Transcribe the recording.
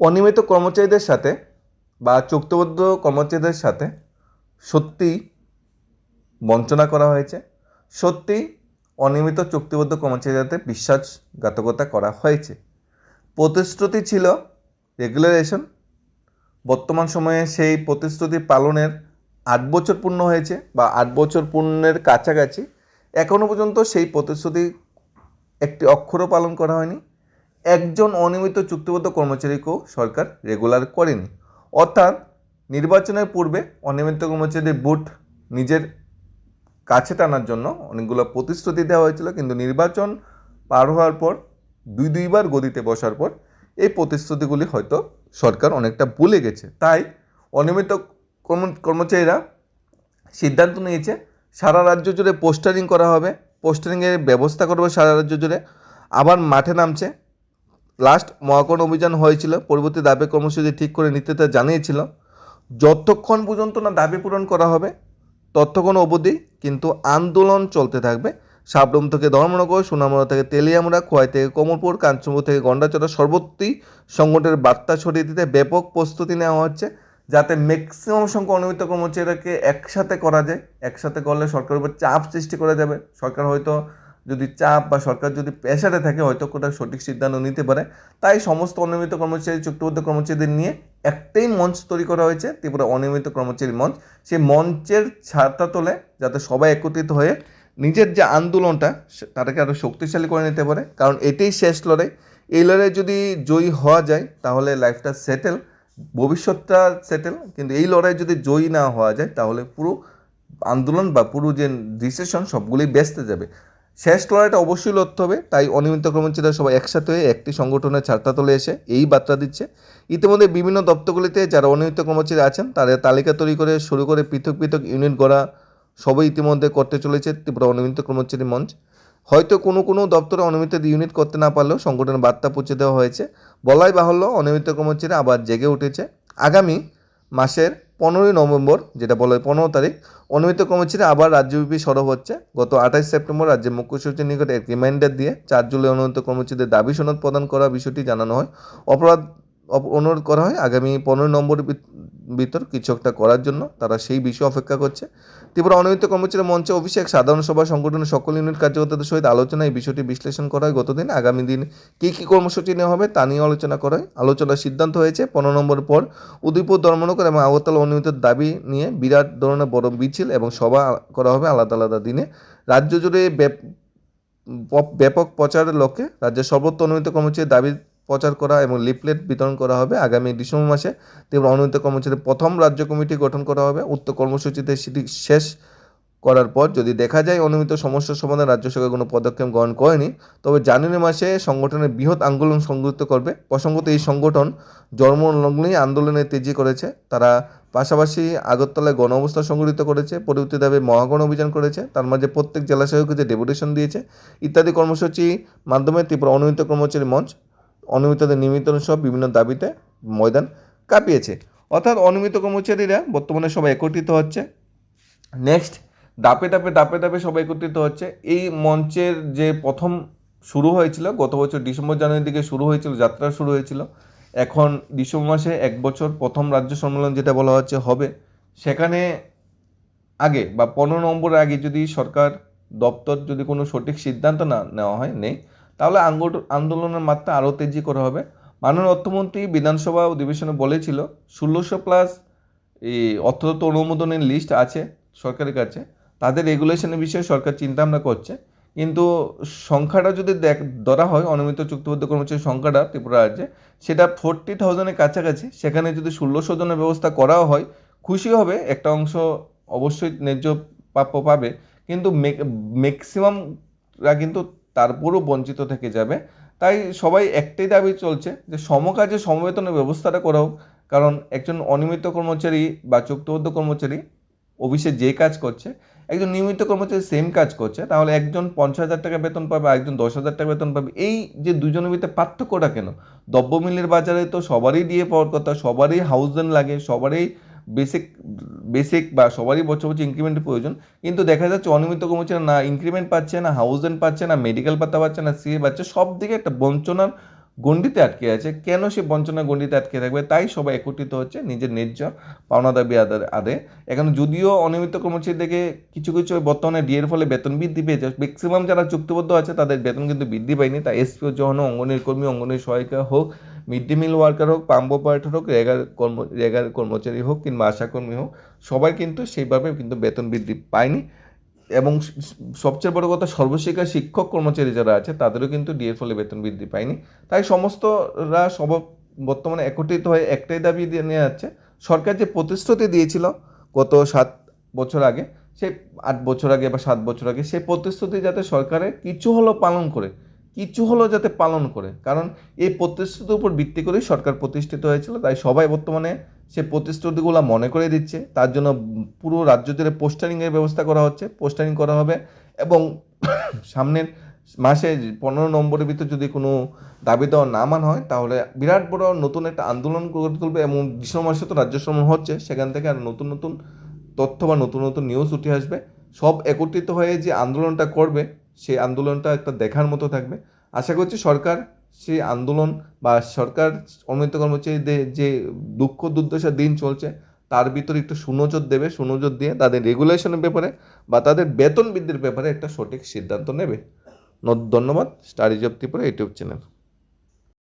অনিয়মিত কর্মচারীদের সাথে বা চুক্তিবদ্ধ কর্মচারীদের সাথে সত্যিই বঞ্চনা করা হয়েছে সত্যিই অনিয়মিত চুক্তিবদ্ধ কর্মচারীদের বিশ্বাসঘাতকতা করা হয়েছে। প্রতিশ্রুতি ছিল রেগুলারেশন। বর্তমান সময়ে সেই প্রতিশ্রুতি পালনের আট বছর পূর্ণ হয়েছে বা আট বছর পূর্ণের কাছাকাছি। এখনও পর্যন্ত সেই প্রতিশ্রুতি একটি অক্ষরও পালন করা হয়নি। একজন অনিয়মিত চুক্তিবদ্ধ কর্মচারীকেও সরকার রেগুলার করেনি। অর্থাৎ নির্বাচনের পূর্বে অনিয়মিত কর্মচারীদের বুট নিজের কাছে টানার জন্য অনেকগুলো প্রতিশ্রুতি দেওয়া হয়েছিল, কিন্তু নির্বাচন পার হওয়ার পর, দুই দুইবার গদিতে বসার পর এই প্রতিশ্রুতিগুলি হয়তো সরকার অনেকটা ভুলে গেছে। তাই অনিয়মিত কর্ম- কর্মচারীরা সিদ্ধান্ত নিয়েছে, সারা রাজ্য জুড়ে পোস্টারিং করা হবে। পোস্টারিংয়ের ব্যবস্থা করবে সারা রাজ্য জুড়ে। আবার মাঠে নামছে। লাস্ট অভিযান হয়েছিল, পরবর্তী দাবি কর্মসূচি ঠিক করে নিতে তা জানিয়েছিল। যতক্ষণ পর্যন্ত না দাবি পূরণ করা হবে, ততক্ষণ অবধি কিন্তু আন্দোলন চলতে থাকবে। সাবরুম থেকে ধর্মনগর, সোনামুড়া থেকে তেলিয়ামুড়া, খোয়াই থেকে কমলপুর, কাঞ্চনপুর থেকে গন্ডাচড়া সর্বত্রই সংগঠনের বার্তা ছড়িয়ে দিতে ব্যাপক প্রস্তুতি নেওয়া হচ্ছে, যাতে ম্যাক্সিমাম সংখ্যক অনিয়মিত কর্মচারীদেরকে একসাথে করা যায়। একসাথে করলে সরকারের উপর চাপ সৃষ্টি করা যাবে সরকার হয়তো যদি চাপ বা সরকার যদি প্রেশারে থাকে, হয়তো কোথাও সঠিক সিদ্ধান্ত নিতে পারে। তাই সমস্ত অনিয়মিত কর্মচারী, চুক্তিবদ্ধ কর্মচারীদের নিয়ে একটাই মঞ্চ তৈরি করা হয়েছে, ত্রিপুরা অনিয়মিত কর্মচারী মঞ্চ। সেই মঞ্চের ছাড়টা তোলে যাতে সবাই একত্রিত হয়ে নিজের যে আন্দোলনটা তাদেরকে আরও শক্তিশালী করে নিতে পারে। কারণ এটাই শেষ লড়াই। এই লড়াই যদি জয়ী হওয়া যায়, তাহলে লাইফটা সেটেল, ভবিষ্যৎটা সেটেল। কিন্তু এই লড়াই যদি জয়ী না হওয়া যায়, তাহলে পুরো আন্দোলন বা পুরো যে ডিসিশন সবগুলি বেসতে যাবে। শেষ লড়াইটা অবশ্যই লড়তে হবে, তাই অনিয়মিত কর্মচারীরা সবাই একসাথে হয়ে একটি সংগঠনের ছাড়টা তোলে এসে এই বার্তা দিচ্ছে। ইতিমধ্যে বিভিন্ন দপ্তরগুলিতে যারা অনিয়মিত কর্মচারী আছেন, তাদের তালিকা তৈরি করে শুরু করে পৃথক পৃথক ইউনিট গড়া সবই ইতিমধ্যে করতে চলেছে ত্রিপুরা অনিয়মিত কর্মচারী মঞ্চ। হয়তো কোনো কোনো দপ্তরে অনিয়মিত ইউনিট করতে না পারলেও সংগঠনের বার্তা পৌঁছে দেওয়া হয়েছে। বলাই বাহুল্য অনিয়মিত কর্মচারী আবার জেগে উঠেছে। আগামী মাসের পনেরোই নভেম্বর, যেটা বলা হয় পনেরো তারিখ, অনুমিত কর্মসূচিতে আবার রাজ্যব্যাপী সরব হচ্ছে। গত আঠাশ সেপ্টেম্বর রাজ্যের মুখ্য সচিবের নিকট এক রিমাইন্ডার দিয়ে চার জুলাই অনুমিত কর্মচারীদের দাবি সনদ প্রদান করা বিষয়টি জানানো হয়। অপরাধ অনুরোধ করা হয়। আগামী পনেরোই নম্বর ভিতর কিছু একটা করার জন্য তারা সেই বিষয়ে অপেক্ষা করছে। ত্রিপুরা অনিয়মিত কর্মচারী মঞ্চে এক সাধারণ সভা সংগঠনের সকল ইউনিট কার্যকর্তাদের সহিত আলোচনা এই বিষয়টি বিশ্লেষণ করা হয়। গতদিন আগামী দিন কী কী কর্মসূচি নেওয়া হবে তা নিয়ে আলোচনা করা হয়। আলোচনার সিদ্ধান্ত হয়েছে, পনেরো নম্বর পর উদয়পুর, ধর্মনগর এবং আগরতলা অনিয়মিত দাবি নিয়ে বিরাট ধরনের বড় মিছিল এবং সভা করা হবে আলাদা আলাদা দিনে। রাজ্য জুড়ে ব্যাপ- ব্যাপক প্রচারের লক্ষ্যে রাজ্যের সর্বত্র অনিয়মিত কর্মচারীর দাবি প্রচার করা এবং লিফলেট বিতরণ করা হবে আগামী ডিসেম্বর মাসে। তীব্র অনিয়মিত কর্মচারী প্রথম রাজ্য কমিটি গঠন করা হবে। উক্ত কর্মসূচিতে সেটি শেষ করার পর যদি দেখা যায় অনিয়মিত সমস্যা সমাধানে রাজ্য সরকার কোনো পদক্ষেপ গ্রহণ করেনি, তবে জানুয়ারি মাসে সংগঠনের বৃহৎ আন্দোলন সংযুক্ত করবে। প্রসঙ্গত এই সংগঠন জন্মলগ্নেই আন্দোলনে তেজি করেছে। তারা পাশাপাশি আগরতলায় গণ অবস্থা সংগঠিত করেছে, পরবর্তী দাবি মহাগণ অভিযান করেছে, তার মাঝে প্রত্যেক জেলা যে ডেপুটেশন দিয়েছে ইত্যাদি কর্মসূচি মাধ্যমে ত্রিপুরা অনিয়মিত কর্মচারী মঞ্চ অনিয়মিতদের নিয়মিতন সহ বিভিন্ন দাবিতে ময়দান কাঁপিয়েছে। অর্থাৎ অনিয়মিত কর্মচারীরা বর্তমানে সবাই একত্রিত হচ্ছে। নেক্সট দাপে দাপে দাপে দাপে সবাই একত্রিত হচ্ছে। এই মঞ্চের যে প্রথম শুরু হয়েছিল, গত বছর ডিসেম্বর জানুয়ারির দিকে শুরু হয়েছিল, যাত্রা শুরু হয়েছিল। এখন ডিসেম্বর মাসে এক বছর প্রথম রাজ্য সম্মেলন যেটা বলা হচ্ছে হবে। সেখানে আগে বা পনেরো নম্বরের আগে যদি সরকার দপ্তর যদি কোনো সঠিক সিদ্ধান্ত না নেওয়া হয়, নেই তাহলে আন্দোলনের মাত্রা আরও তেজি করা হবে। মাননীয় অর্থমন্ত্রী বিধানসভা অধিবেশনে বলেছিল, ষোলোশো প্লাস এই অর্থদত্ত অনুমোদনের লিস্ট আছে সরকারের কাছে, তাদের রেগুলেশনের বিষয়ে সরকার চিন্তা ভাবনা করছে। কিন্তু সংখ্যাটা যদি দেখ, ধরা হয় অনিয়মিত চুক্তিবদ্ধ কর্মচারীর সংখ্যাটা ত্রিপুরা রাজ্যে, সেটা ফোরটি থাউজেন্ডের কাছাকাছি, সেখানে যদি ষোলোশো জনের ব্যবস্থা করাও হয়, খুশি হবে, একটা অংশ অবশ্যই ন্যায্য প্রাপ্য পাবে। কিন্তু ম্যাক্সিমামরা কিন্তু তারপরও বঞ্চিত থেকে যাবে। তাই সবাই একটাই দাবি চলছে যে সমকাজে সমবেতনের ব্যবস্থাটা করা হোক। কারণ একজন অনিয়মিত কর্মচারী বা চুক্তিবদ্ধ কর্মচারী অফিসে যে কাজ করছে, একজন নিয়মিত কর্মচারী সেম কাজ করছে, তাহলে একজন পঞ্চাশ হাজার টাকা বেতন পাবে একজন দশ হাজার টাকা বেতন পাবে। এই যে দুজনের ভিতরে পার্থক্যটা কেন? দ্রব্যমূল্যের বাজারে তো সবারই দিয়ে পাওয়ার কথা, সবারই হাউস রেন্ট লাগে, সবারই বেসিক বেসিক বা সবারই বছর বছর ইনক্রিমেন্টের প্রয়োজন। কিন্তু দেখা যাচ্ছে অনিয়মিত কর্মচারী না ইনক্রিমেন্ট পাচ্ছে না হাউস রেন্ট পাচ্ছে না মেডিকেল পাতা পাচ্ছে না সিএ পাচ্ছে সব দিকে একটা বঞ্চনার গণ্ডিতে আটকে আছে। কেন সে বঞ্চনা গণ্ডিতে আটকে থাকবে? তাই সবাই একত্রিত হচ্ছে নিজের ন্যায্য পাওনা দাবি আদায় এখন যদিও অনিয়মিত কর্মচারীদেরকে কিছু কিছু বর্তমানে ডিএর ফলে বেতন বৃদ্ধি পেয়েছে ম্যাক্সিমাম যারা চুক্তিবদ্ধ আছে তাদের বেতন কিন্তু বৃদ্ধি পায়নি। তাই এসপিও যখন অঙ্গনের কর্মী, অঙ্গনের সহায়িকা হোক মিড ডে মিল ওয়ার্কার হোক, পাম্প অপারেটর হোক রেগার কর্ম রেগার কর্মচারী হোক কিংবা আশাকর্মী হোক, সবাই কিন্তু সেইভাবে কিন্তু বেতন বৃদ্ধি পায়নি। এবং স- স- সবচেয়ে বড় কথা সর্বশিক্ষা শিক্ষক কর্মচারী যারা আছে, তাদেরও কিন্তু ডিএর ফলে বেতন বৃদ্ধি পায়নি। তাই সমস্তরা সব বর্তমানে একত্রিত হয়ে একটাই দাবি দিয়ে নিয়ে যাচ্ছে সরকার যে প্রতিশ্রুতি দিয়েছিল গত সাত বছর আগে সে আট বছর আগে বা সাত বছর আগে, সেই প্রতিশ্রুতি যাতে সরকারের কিছু হলো পালন করে কিছু হলো যাতে পালন করে। কারণ এই প্রতিশ্রুতির উপর ভিত্তি করেই সরকার প্রতিষ্ঠিত হয়েছিল, তাই সবাই বর্তমানে সে প্রতিশ্রুতিগুলো মনে করে দিচ্ছে। তার জন্য পুরো রাজ্য জুড়ে পোস্টারিংয়ের ব্যবস্থা করা হচ্ছে। পোস্টারিং করা হবে এবং সামনের মাসে পনেরো নম্বরের ভিতর যদি কোনো দাবি দেওয়া না মানা হয়, তাহলে বিরাট বড় নতুন একটা আন্দোলন গড়ে তুলবে এবং ডিসেম্বর মাসে তো রাজ্য শ্রমণ হচ্ছে, সেখান থেকে আর নতুন নতুন তথ্য বা নতুন নতুন নিউজ উঠে আসবে। সব একত্রিত হয়ে যে আন্দোলনটা করবে সেই আন্দোলনটা একটা দেখার মতো থাকবে। আশা করছি সরকার সেই আন্দোলন বা সরকার অমৃত কর্মচারীদের যে দুঃখ দুর্দশার দিন চলছে, তার ভিতরে একটু সুনজর দেবে, সুনজর দিয়ে তাদের রেগুলেশনের ব্যাপারে বা তাদের বেতন বৃদ্ধির ব্যাপারে একটা সঠিক সিদ্ধান্ত নেবে। ধন্যবাদ studies of Tripura YouTube channel.